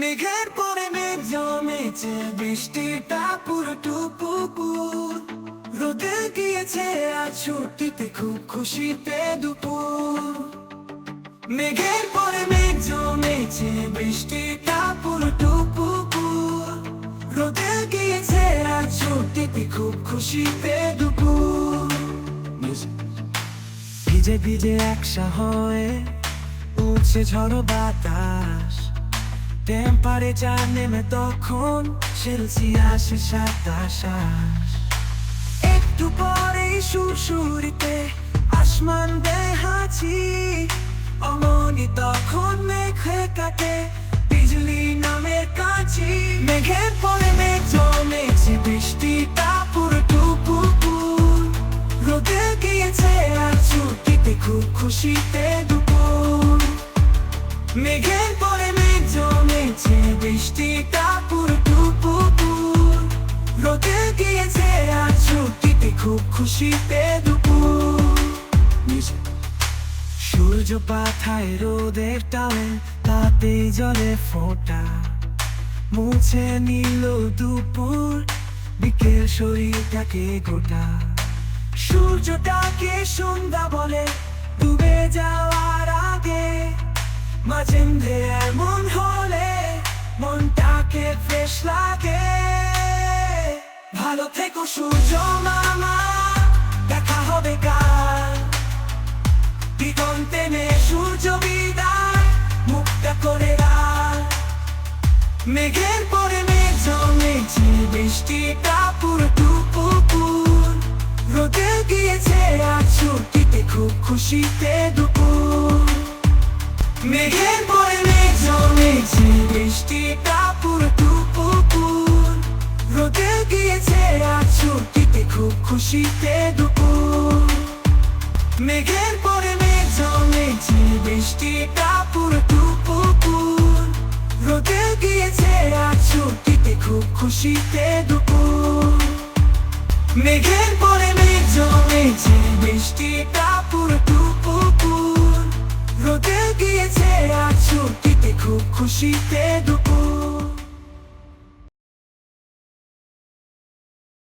মেঘের পরে মেঘ জমেছে, বৃষ্টিটা পুরো টুপুপুর রোদে গিয়েছে, আজ ছুটিতে খুব খুশিতে দুপুর। মেঘের পরে মেঘ জমেছে, বৃষ্টিটা পুরো টুপুপুর রোদে গিয়েছে, আজ ছুটিতে খুব খুশিতে দুপুর। ভিজে ভিজে একসা হয়ে উঠছে ঝড়ো বাতাস। টেম্পারেচার নেমে তখন সেলসিয়াসে সাতাশ একটু পরেই সুরসুরিতে আসমান দেখাচ্ছি অমনি তখন মেঘে কাটে বিজলি নামের কাছি মেঘের পরে মেঘ জমেছে বৃষ্টিটা পুরো টুপুপুর রোদে গিয়েছে আর ছুটিতে খুব খুশিতে দুপুর মেঘের পরে বৃষ্টিটা পুরো টুপুপুর রোদে গিয়েছে আর ছুটিতে খুব খুশিতে দুপুর। সূর্য পাথায় রোদের টানে তাতে জলে ফোঁটা। মুছে নিল দুপুর, বিকেল শরীরটাকে গোটা। সূর্যটাকে সন্ধ্যা বলে, ডুবে যাওয়ার আগে ফ্রেশ লাগে। ভালো থেকো সূর্য মামা, দেখা হবে কাল। দিগন্তে নে সূর্য বিদায়, মুক্তা করে রাল। মেঘের পরে মেঘ জমেছে বৃষ্টিটা পুরো টুপুপুর রোদে গিয়েছে আজ ছুটিতে খুব খুশিতে দুপুর। মেঘের পরে মেঘ জমেছে বৃষ্টিটা পুরো খুশিতে দুপুর মেঘের পরে মেঘ জমেছে রোদে গিয়েছে আজ ছুটিতে খুব খুশিতে দুপুর মেঘের পরে মেঘ জমেছে, বৃষ্টিটা পুরো টুপুপুর। রোদে গিয়েছে আজ ছুটিতে খুব খুশিতে দুপুর